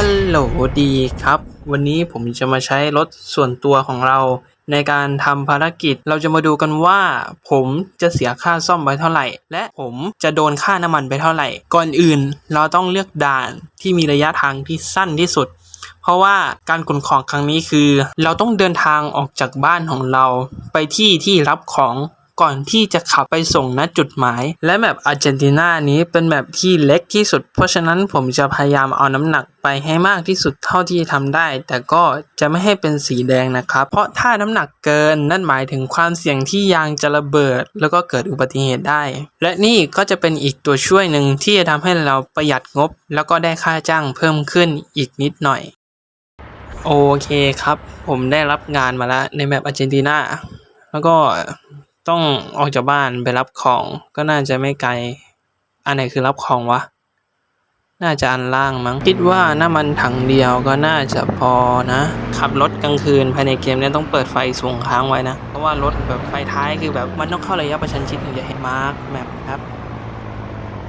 ฮัลโหลดีครับ วันนี้ผมจะมาใช้รถส่วนตัวของเรา ในการทำภารกิจ เราจะมาดูกันว่า ผมจะเสียค่าซ่อมไปเท่าไหร่ และผมจะโดนค่าน้ำมันไปเท่าไหร่ ก่อนอื่นเราต้องเลือกด่านที่มีระยะทางที่สั้นที่สุด เพราะว่าการขนของครั้งนี้คือ เราต้องเดินทางออกจากบ้านของเรา ไปที่ที่รับของ ก่อนที่จะขับไปส่งณจุดหมาย และแมปอาร์เจนตินานี้เป็นแมปที่เล็กที่สุด เพราะฉะนั้นผมจะพยายามเอาน้ำหนักไปให้มากที่สุดเท่าที่ทำได้ แต่ก็จะไม่ให้เป็นสีแดงนะครับ เพราะถ้าน้ำหนักเกินนั่นหมายถึงความเสี่ยงที่ยางจะระเบิด แล้วก็เกิดอุบัติเหตุได้ และนี่ก็จะเป็นอีกตัวช่วยหนึ่งที่จะทำให้เราประหยัดงบ แล้วก็ได้ค่าจ้างเพิ่มขึ้นอีกนิดหน่อย โอเคครับ ผมได้รับงานมาแล้วในแมปอาร์เจนตินาแล้วก็ ต้องออกจากบ้านไปรับของก็น่าจะไม่ไกล อันไหนคือรับของวะ น่าจะอันล่างมั้ง คิดว่าน้ำมันถังเดียวก็น่าจะพอนะ ขับรถกลางคืนภายในเกมเนี่ยต้องเปิดไฟสูงค้างไว้นะ เพราะว่ารถแบบไฟท้ายคือแบบมันต้องเข้าระยะประชันชิดถึงจะเห็นมาร์กแมปครับ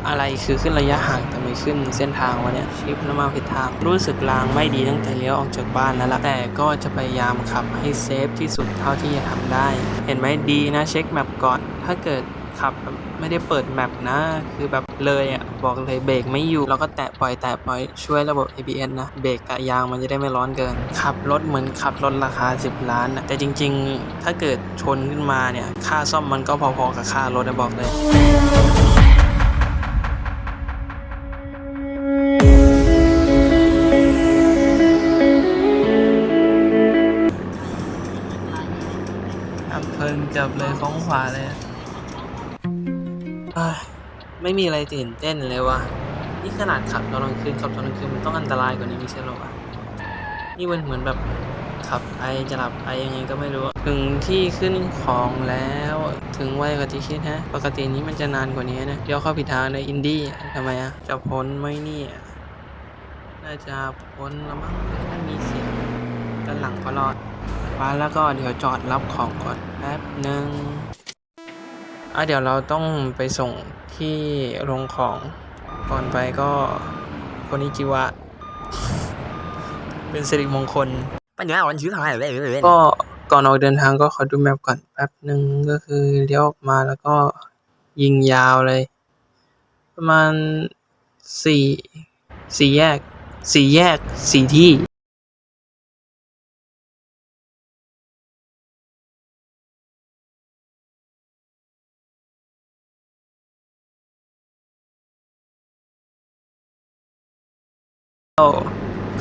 อะไรคือขึ้นระยะห่างแต่ไม่ขึ้นเส้นทางวะเนี่ยชิปแล้วมาผิดทาง รู้สึกลางไม่ดีตั้งแต่เลี้ยวออกจากบ้านแล้วล่ะแต่ก็จะพยายามขับให้เซฟที่สุดเท่าที่จะทำได้ เห็นไหมดีนะเช็คแมปก่อน ถ้าเกิดขับไม่ได้เปิดแมปนะ คือแบบเลยอะ บอกเลยเบรกไม่อยู่แล้วก็แตะปล่อยแตะปล่อยช่วยระบบ ABS นะ เบรกกับยางมันจะได้ไม่ร้อนเกิน ขับรถเหมือนขับรถราคา 10 ล้านนะแต่จริง ๆ ถ้าเกิดชนขึ้นมาเนี่ย ค่าซ่อมมันก็พอๆกับค่ารถนะบอกเลย อับเพลินจับเลยฟ้องขวาเลยไม่มีอะไรตื่นเต้นเลยวะนี่ขนาดขับตอนกลางคืนขับตอนกลางคืนมันต้องอันตรายกว่านี้ไม่ใช่หรอวะนี่มันเหมือนแบบขับไปจะหลับไปยังไงก็ไม่รู้ ถึงที่ขึ้นของแล้ว ถึงไวกว่าที่คิดฮะ ปกตินี้มันจะนานกว่านี้นะเดี๋ยวเข้าผิดทางในอินดี้ทำไมอะจะพ้นไหมเนี่ยน่าจะพ้นแล้วมั้งไม่มีเสียงด้านหลังก็รอด มาแล้วก็เดี๋ยวจอดรับของก่อนแป๊บหนึ่งอะเดี๋ยวเราต้องไปส่งที่โรงของก่อนไปก็คนนี้จิวะ เป็นสิริมงคลปัญญาอ่อนชื่อทำไมเว้ยเว้ยเว้ยก็ก่อนออกเดินทางก็ขอดูแมปก่อนแป๊บหนึ่งก็คือเลี้ยวออกมาแล้วก็ยิงยาวเลย ประมาณสี่สี่แยกสี่แยกสี่ที่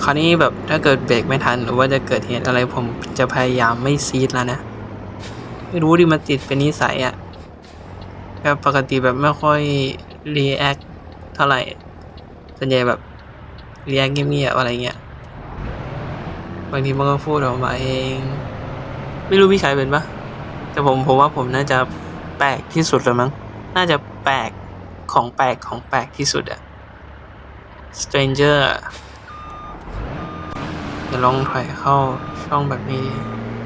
คราวนี้แบบถ้าเกิดเบรกไม่ทันหรือว่าจะเกิดเหตุอะไรผมจะพยายามไม่ซีดแล้วนะ ไม่รู้ดิมันติดเป็นนิสัยอะแบบปกติแบบไม่ค่อยรีแอคเท่าไหร่ส่วนใหญ่แบบรีแอคเงียบๆอะไรเงี้ยบางทีมันก็พูดออกมาเอง ไม่รู้พี่ชายเป็นปะแต่ผมผมว่าผมน่าจะแปลกที่สุดเลยมั้งน่าจะแปลกของแปลกของแปลกที่สุดอะ stranger จะลองถอยเข้าช่องแบบนี้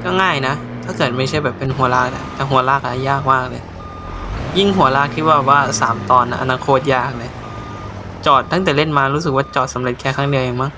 ก็ง่ายนะ ถ้าเกิดไม่ใช่แบบเป็นหัวลากอะแต่หัวลากอะยากมากเลย ยิ่งหัวลากที่ว่าว่าสามตอนนะอนาคตยากเลย จอดตั้งแต่เล่นมารู้สึกว่าจอดสำเร็จแค่ครั้งเดียวเองมั้ง